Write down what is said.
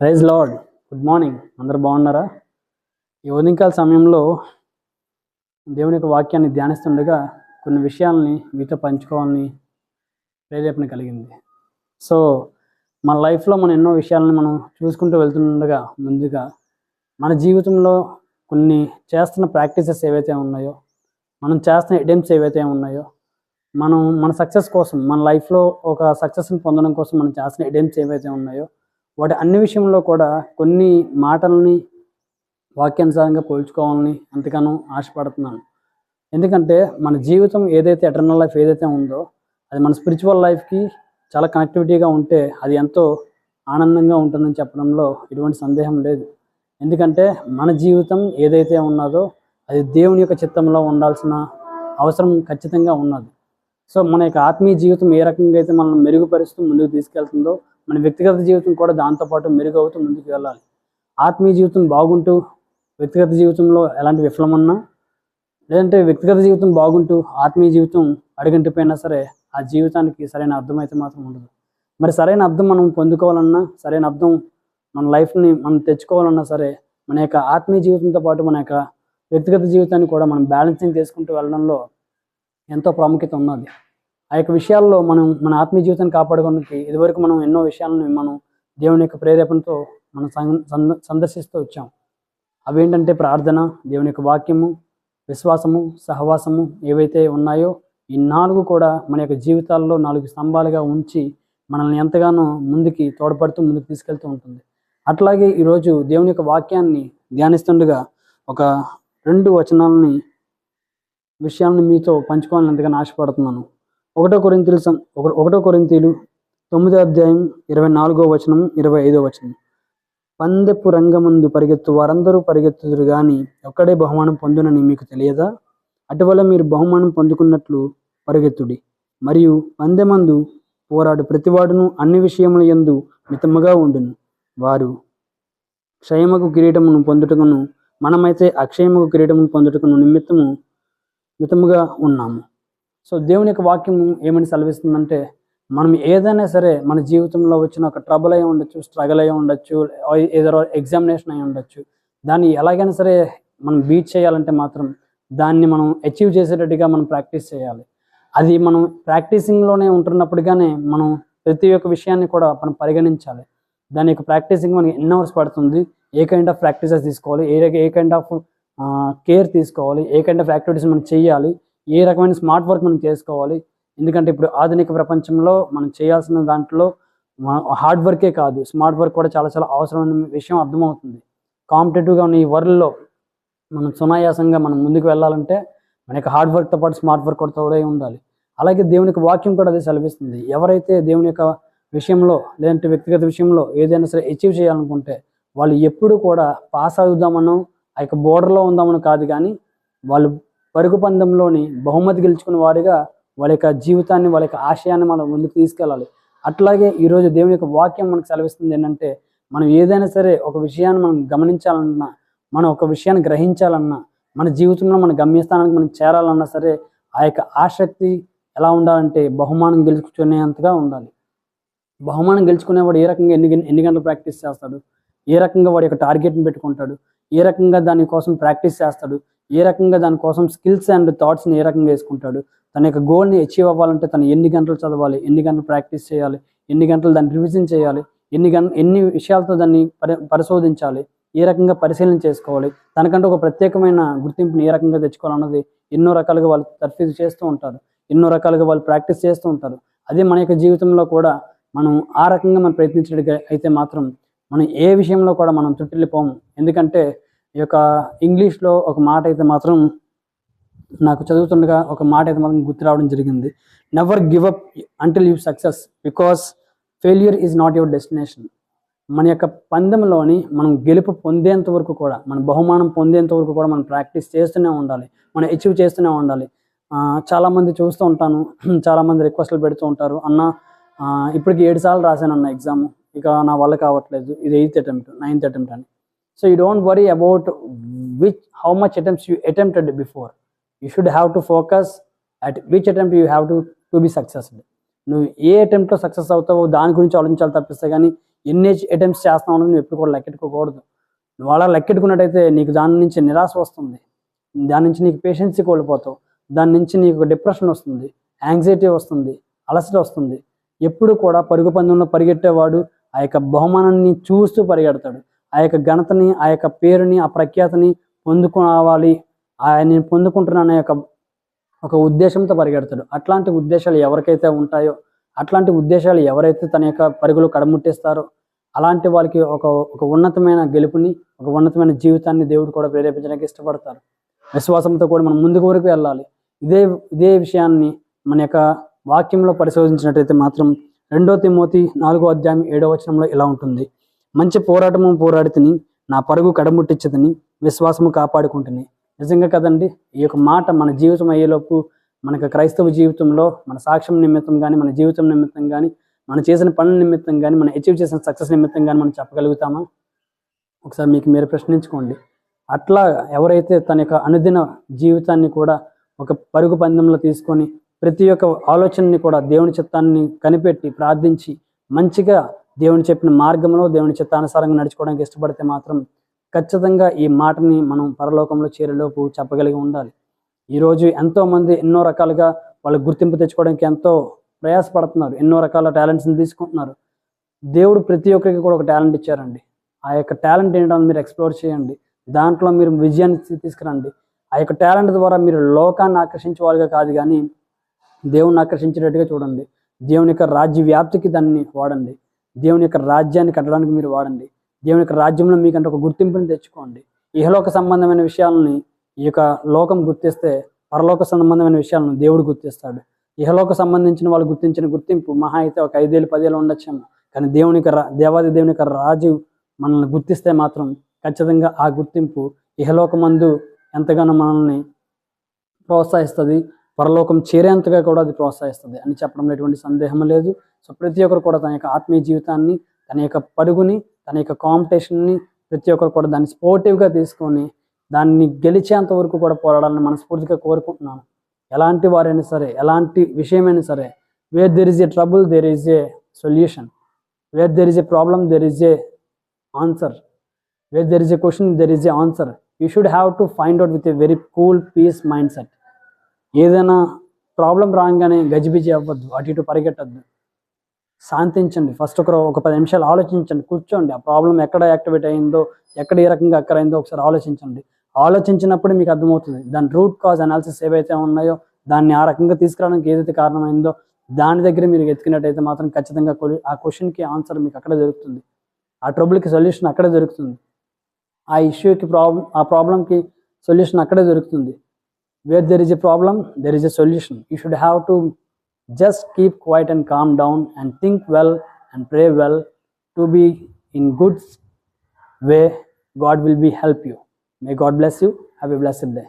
Praise lord good morning. అందరు బాగున్నారా? ఈ ఉదయకాల సమయంలో దేవుని యొక్క వాక్యాన్ని ధ్యానిస్తుండగా కొన్ని విషయాల్ని మీతో పంచుకోవాలని ప్రేరేపణ కలిగింది. సో మన లైఫ్లో మన ఎన్నో విషయాలను మనం చూసుకుంటూ వెళ్తుండగా ముందుగా మన జీవితంలో కొన్ని చేస్తున్న ప్రాక్టీసెస్ ఏవైతే ఉన్నాయో మనం చేస్తున్న అటెంప్ట్స్ ఏవైతే ఉన్నాయో మనం మన సక్సెస్ కోసం మన లైఫ్లో ఒక సక్సెస్ని పొందడం కోసం మనం చేస్తున్న అటెంప్ట్స్ ఏవైతే ఉన్నాయో వాటి అన్ని విషయంలో కూడా కొన్ని మాటల్ని వాక్యానుసారంగా పోల్చుకోవాలని ఎంతగానో ఆశపడుతున్నాను. ఎందుకంటే మన జీవితం ఏదైతే ఎటర్నల్ లైఫ్ ఏదైతే ఉందో అది మన స్పిరిచువల్ లైఫ్కి చాలా కనెక్టివిటీగా ఉంటే అది ఎంతో ఆనందంగా ఉంటుందని చెప్పడంలో ఎటువంటి సందేహం లేదు. ఎందుకంటే మన జీవితం ఏదైతే ఉన్నదో అది దేవుని యొక్క చిత్తంలో ఉండాల్సిన అవసరం ఖచ్చితంగా ఉన్నది. సో మన యొక్క ఆత్మీయ జీవితం ఏ రకంగా అయితే మనల్ని మెరుగుపరుస్తూ ముందుకు తీసుకెళ్తుందో మన వ్యక్తిగత జీవితం కూడా దాంతోపాటు మెరుగవుతూ ముందుకు వెళ్ళాలి. ఆత్మీయ జీవితం బాగుంటూ వ్యక్తిగత జీవితంలో ఎలాంటి విఫలమన్నా లేదంటే వ్యక్తిగత జీవితం బాగుంటూ ఆత్మీయ జీవితం అడుగంటిపోయినా సరే ఆ జీవితానికి సరైన అర్థం అయితే మాత్రం ఉండదు. మరి సరైన అర్థం మనం పొందుకోవాలన్నా సరైన అర్థం మన లైఫ్ని మనం తెచ్చుకోవాలన్నా సరే మన యొక్క ఆత్మీయ జీవితంతో పాటు మన యొక్క వ్యక్తిగత జీవితాన్ని కూడా మనం బ్యాలెన్సింగ్ చేసుకుంటూ వెళ్ళడంలో ఎంతో ప్రాముఖ్యత ఉన్నది. ఆ యొక్క విషయాల్లో మనం మన ఆత్మీయ జీవితాన్ని కాపాడుకోవడానికి ఇదివరకు మనం ఎన్నో విషయాలను మనం దేవుని యొక్క ప్రేరేపణతో మనం సం- సందర్శిస్తూ వచ్చాం. అవేంటంటే ప్రార్థన దేవుని యొక్క వాక్యము విశ్వాసము సహవాసము ఏవైతే ఉన్నాయో ఈ నాలుగు కూడా మన యొక్క జీవితాల్లో నాలుగు స్తంభాలుగా ఉంచి మనల్ని ఎంతగానో ముందుకి తోడ్పడుతూ ముందుకు తీసుకెళ్తూ ఉంటుంది. అట్లాగే ఈరోజు దేవుని యొక్క వాక్యాన్ని ధ్యానిస్తుండగా ఒక రెండు వచనాలని విషయాలను మీతో పంచుకోవాలని ఎంతగానో ఆశపడుతున్నాను. ఒకటో కొరింతీలు ఒక- ఒకటో కొరింతీలు తొమ్మిదో అధ్యాయం ఇరవై నాలుగో వచనం ఇరవై ఐదో వచనం. పందెపు రంగమందు పరిగెత్తు వారందరూ పరిగెత్తుదురు కానీ ఒక్కడే బహుమానం పొందునని మీకు తెలియదా? అటువల్ల మీరు బహుమానం పొందుకున్నట్లు పరిగెత్తుడి. మరియు పందెమందు పోరాడు ప్రతివాడును అన్ని విషయముల యందు మితముగా ఉండును. వారు క్షయమకు కిరీటమును పొందుటకును మనమైతే అక్షయమకు కిరీటమును పొందుటకును నిమిత్తము మితముగా ఉన్నాము. సో దేవుని యొక్క వాక్యం ఏమని సెలవిస్తుందంటే మనం ఏదైనా సరే మన జీవితంలో వచ్చిన ఒక ట్రబుల్ అయి ఉండొచ్చు స్ట్రగుల్ అయి ఉండొచ్చు ఏదో ఎగ్జామినేషన్ అయి ఉండొచ్చు. దాన్ని ఎలాగైనా సరే మనం బీట్ చేయాలంటే మాత్రం దాన్ని మనం అచీవ్ చేసేటట్టుగా మనం ప్రాక్టీస్ చేయాలి. అది మనం ప్రాక్టీసింగ్లోనే ఉంటున్నప్పటిగానే మనం ప్రతి ఒక్క విషయాన్ని కూడా మనం పరిగణించాలి. దాని యొక్క ప్రాక్టీసింగ్ మనకి ఎన్ని అవర్స్ పడుతుంది ఏ కైండ్ ఆఫ్ ప్రాక్టీసెస్ తీసుకోవాలి a a kind of care తీసుకోవాలి ఏ కైండ్ ఆఫ్ యాక్టివిటీస్ మనం చేయాలి ఏ రకమైన స్మార్ట్ వర్క్ మనం చేసుకోవాలి? ఎందుకంటే ఇప్పుడు ఆధునిక ప్రపంచంలో మనం చేయాల్సిన దాంట్లో హార్డ్ వర్కే కాదు. స్మార్ట్ వర్క్ కూడా చాలా చాలా అవసరమైన విషయం అర్థమవుతుంది. కాంపిటేటివ్గా ఉన్న ఈ వరల్డ్లో మనం సునాయాసంగా మనం ముందుకు వెళ్ళాలంటే మన యొక్క హార్డ్ వర్క్తో పాటు స్మార్ట్ వర్క్ కూడా తోడై ఉండాలి. అలాగే దేవుని యొక్క వాక్యం కూడా అదే సెలవిస్తుంది. ఎవరైతే దేవుని యొక్క విషయంలో లేదంటే వ్యక్తిగత విషయంలో ఏదైనా సరే అచీవ్ చేయాలనుకుంటే వాళ్ళు ఎప్పుడు కూడా పాస్ అవుదామనో ఆ యొక్క బోర్డర్లో ఉందామని కాదు కానీ వాళ్ళు పరుగు పందెంలోని బహుమతి గెలుచుకున్న వారిగా వాళ్ళ యొక్క జీవితాన్ని వాళ్ళ యొక్క ఆశయాన్ని మనం ముందుకు తీసుకెళ్ళాలి. అట్లాగే ఈరోజు దేవుని యొక్క వాక్యం మనకు సెలవిస్తుంది ఏంటంటే మనం ఏదైనా సరే ఒక విషయాన్ని మనం గమనించాలన్నా మనం ఒక విషయాన్ని గ్రహించాలన్నా మన జీవితంలో మన గమ్యస్థానానికి మనం చేరాలన్నా సరే ఆ యొక్క ఆసక్తి ఎలా ఉండాలంటే బహుమానం గెలుచుకునేంతగా ఉండాలి. బహుమానం గెలుచుకునేవాడు ఏ రకంగా ఎన్ని ఎన్ని గంటలు ప్రాక్టీస్ చేస్తాడు? ఏ రకంగా వాడి యొక్క టార్గెట్ని పెట్టుకుంటాడు? ఏ రకంగా దానికోసం ప్రాక్టీస్ చేస్తాడు? ఏ రకంగా దానికోసం స్కిల్స్ అండ్ థాట్స్ని ఏ రకంగా వేసుకుంటాడు తన యొక్క గోల్ని అచీవ్ అవ్వాలంటే తను ఎన్ని గంటలు చదవాలి ఎన్ని గంటలు ప్రాక్టీస్ చేయాలి ఎన్ని గంటలు దాన్ని రివిజన్ చేయాలి ఎన్ని గం ఎన్ని విషయాలతో దాన్ని పరి పరిశోధించాలి ఏ రకంగా పరిశీలన చేసుకోవాలి తనకంటే ఒక ప్రత్యేకమైన గుర్తింపుని ఏ రకంగా తెచ్చుకోవాలన్నది ఎన్నో రకాలుగా వాళ్ళు తర్ఫీదు చేస్తూ ఉంటారు ఎన్నో రకాలుగా వాళ్ళు ప్రాక్టీస్ చేస్తూ ఉంటారు. అదే మన యొక్క జీవితంలో కూడా మనం ఆ రకంగా మనం ప్రయత్నించడానికి అయితే మాత్రం మనం ఏ విషయంలో కూడా మనం తుట్టిల్లిపోము ఎందుకంటే ఈ యొక్క ఇంగ్లీష్లో ఒక మాట అయితే మాత్రం నాకు చదువుతుండగా ఒక మాట అయితే మాత్రం గుర్తు రావడం జరిగింది. Never give up until you success because failure is not your destination మన యొక్క పందెంలోని మనం గెలుపు పొందేంత వరకు కూడా మన బహుమానం పొందేంత వరకు కూడా మనం ప్రాక్టీస్ చేస్తూనే ఉండాలి మనం అచీవ్ చేస్తూనే ఉండాలి. చాలామంది చూస్తూ ఉంటాను చాలామంది రిక్వెస్ట్లు పెడుతూ ఉంటారు అన్న ఇప్పటికి ఏడు సార్లు రాశాను అన్న ఎగ్జామ్ ఇక నా వల్ల కావట్లేదు ఇది ఎయిత్ అటెంప్ట్ నైన్త్ అటెంప్ట్ అని. So you don't worry about which how much attempts you attempted before you should have to focus at which attempt you have to to be successful నువ్వు ఏ అటెంప్ట్లో success అవుతావో దాని గురించి ఆలోచించాలి తప్పిస్తే కానీ ఎన్ని attempts చేస్తావు నువ్వు ఎప్పుడు కూడా లెక్కెట్టుకోకూడదు. నువ్వు అలా లెక్కెట్టుకున్నట్టయితే నీకు దాని నుంచి నిరాశ వస్తుంది. దాని నుంచి నీకు పేషెన్సీ కోల్పోతావు. దాని నుంచి నీకు డిప్రెషన్ వస్తుంది. యాంగ్జైటీ వస్తుంది. అలసట వస్తుంది. ఎప్పుడు కూడా పరుగు పందెంలో పరిగెట్టేవాడు ఆ యొక్క బహుమానాన్ని చూస్తూ పరిగెడతాడు. ఆ యొక్క ఘనతని ఆ యొక్క పేరుని ఆ ప్రఖ్యాతని పొందుకోవాలి. ఆయన పొందుకుంటున్నాను యొక్క ఒక ఉద్దేశంతో పరిగెడతాడు. అట్లాంటి ఉద్దేశాలు ఎవరికైతే ఉంటాయో అట్లాంటి ఉద్దేశాలు ఎవరైతే తన యొక్క పరుగులు కడముట్టేస్తారో అలాంటి వాళ్ళకి ఒక ఒక ఉన్నతమైన గెలుపుని ఒక ఉన్నతమైన జీవితాన్ని దేవుడు కూడా ప్రేరేపించడానికి ఇష్టపడతారు. విశ్వాసంతో కూడా మనం ముందుకు వరకు వెళ్ళాలి. ఇదే ఇదే విషయాన్ని మన యొక్క వాక్యంలో పరిశోధించినట్టయితే మాత్రం రెండో తిమోతి నాలుగో అధ్యాయం ఏడో వచనంలో ఇలా ఉంటుంది. మంచి పోరాటము పోరాడితిని నా పరుగు కడముట్టించదని విశ్వాసము కాపాడుకుంటుని. నిజంగా కదండి ఈ యొక్క మాట మన జీవితం అయ్యేలోపు మనకు క్రైస్తవ జీవితంలో మన సాక్ష్యం నిమిత్తం కానీ మన జీవితం నిమిత్తం కానీ మనం చేసిన పనుల నిమిత్తం కానీ మనం అచీవ్ చేసిన సక్సెస్ నిమిత్తం కానీ మనం చెప్పగలుగుతామా? ఒకసారి మీకు మీరు ప్రశ్నించుకోండి. అట్లా ఎవరైతే తన యొక్క అనుదిన జీవితాన్ని కూడా ఒక పరుగు పందెంలో తీసుకొని ప్రతి ఒక్క ఆలోచనని కూడా దేవుని చిత్తాన్ని కనిపెట్టి ప్రార్థించి మంచిగా దేవుని చెప్పిన మార్గంలో దేవుని చిత్తానుసారంగా నడుచుకోవడానికి ఇష్టపడితే మాత్రం ఖచ్చితంగా ఈ మాటని మనం పరలోకంలో చేరేలోపు చెప్పగలిగి ఉండాలి. ఈరోజు ఎంతోమంది ఎన్నో రకాలుగా వాళ్ళ గుర్తింపు తెచ్చుకోవడానికి ఎంతో ప్రయాసపడుతున్నారు. ఎన్నో రకాల టాలెంట్స్ని తీసుకుంటున్నారు. దేవుడు ప్రతి ఒక్కరికి కూడా ఒక టాలెంట్ ఇచ్చారండి. ఆ యొక్క టాలెంట్ ఏంటో మీరు ఎక్స్ప్లోర్ చేయండి. దాంట్లో మీరు విజయాన్ని తీసుకురండి. ఆ యొక్క టాలెంట్ ద్వారా మీరు లోకాన్ని ఆకర్షించే వాళ్ళుగా కాదు కానీ దేవుణ్ణి ఆకర్షించేటట్టుగా చూడండి. దేవుని యొక్క రాజ్య వ్యాప్తికి దాన్ని వాడండి. దేవుని యొక్క రాజ్యాన్ని కట్టడానికి మీరు వాడండి. దేవుని యొక్క రాజ్యంలో మీకంటే ఒక గుర్తింపుని తెచ్చుకోండి. ఇహలోక సంబంధమైన విషయాలని ఈ యొక్క లోకం గుర్తిస్తే పరలోక సంబంధమైన విషయాలను దేవుడు గుర్తిస్తాడు. ఇహలోక సంబంధించిన వాళ్ళు గుర్తించిన గుర్తింపు మహా అయితే ఒక ఐదేళ్ళు పదేళ్ళు ఉండొచ్చేమో. కానీ దేవుని యొక్క దేవాది దేవుని యొక్క రాజు మనల్ని గుర్తిస్తే మాత్రం ఖచ్చితంగా ఆ గుర్తింపు ఇహలోకమందు ఎంతగానో మనల్ని ప్రోత్సహిస్తుంది. పరలోకం చేరేంతగా కూడా అది ప్రోత్సహిస్తుంది. అని చెప్పడంలో ఎటువంటి సందేహం లేదు. సో ప్రతి ఒక్కరు కూడా తన యొక్క ఆత్మీయ జీవితాన్ని తన యొక్క పరుగుని తన యొక్క కాంపిటీషన్ని ప్రతి ఒక్కరు కూడా దాన్ని స్పోర్టివ్గా తీసుకొని దాన్ని గెలిచేంత వరకు కూడా పోరాడాలని మనస్ఫూర్తిగా కోరుకుంటున్నాను. ఎలాంటి వారైనా సరే ఎలాంటి విషయమైనా సరే where there is a trouble there is a solution where there is a problem there is a answer where there is a question there is a answer you should have to find out with a very cool peace mind set ఏదైనా problem రాగానే గజిబిజి అవ్వద్దు అటు ఇటు పరిగెట్టద్దు. శాంతించండి. First ఒక ఒక పది నిమిషాలు ఆలోచించండి. కూర్చోండి. ఆ ప్రాబ్లం ఎక్కడ యాక్టివేట్ అయిందో ఎక్కడ ఏ రకంగా అక్కడ అయిందో ఒకసారి ఆలోచించండి. ఆలోచించినప్పుడు మీకు అర్థమవుతుంది. దాని రూట్ కాజ్ అనాలిసిస్ ఏవైతే ఉన్నాయో దాన్ని ఆ రకంగా తీసుకురావడానికి ఏదైతే కారణమైందో దాని దగ్గర మీరు ఎత్తుకున్నట్టయితే మాత్రం ఖచ్చితంగా ఆ క్వశ్చన్కి ఆన్సర్ మీకు అక్కడే దొరుకుతుంది. ఆ ట్రబుల్కి సొల్యూషన్ అక్కడే దొరుకుతుంది. ఆ ఇష్యూకి ప్రాబ్లం ఆ ప్రాబ్లంకి సొల్యూషన్ అక్కడే దొరుకుతుంది. where there is a problem, there is a solution. You should have to just keep quiet and calm down and think well and pray well to be in good way. God will be help you. May God bless you. Have a blessed day.